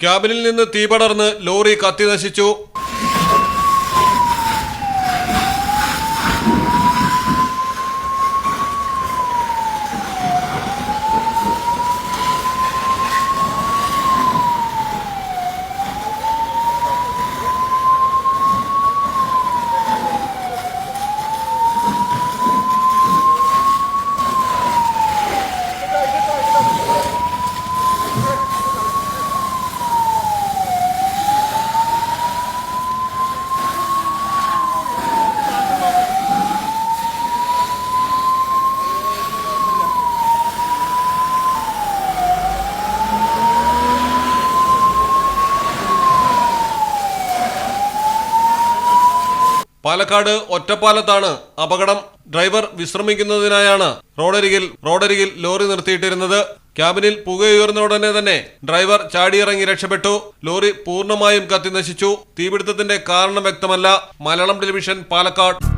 ക്യാബിനിൽ നിന്ന് തീപടർന്ന് ലോറി കത്തി നശിച്ചു. പാലക്കാട് ഒറ്റപ്പാലത്താണ് അപകടം. ഡ്രൈവർ വിശ്രമിക്കുന്നതിനായാണ് റോഡരികിൽ റോഡരികിൽ ലോറി നിർത്തിയിട്ടിരുന്നത്. ക്യാബിനിൽ പുകയുയർന്ന ഉടനെ തന്നെ ഡ്രൈവർ ചാടിയിറങ്ങി രക്ഷപ്പെട്ടു. ലോറി പൂർണമായും കത്തിനശിച്ചു. തീപിടുത്തത്തിന്റെ കാരണം വ്യക്തമല്ല. മലയാളം ടെലിവിഷൻ പാലക്കാട്.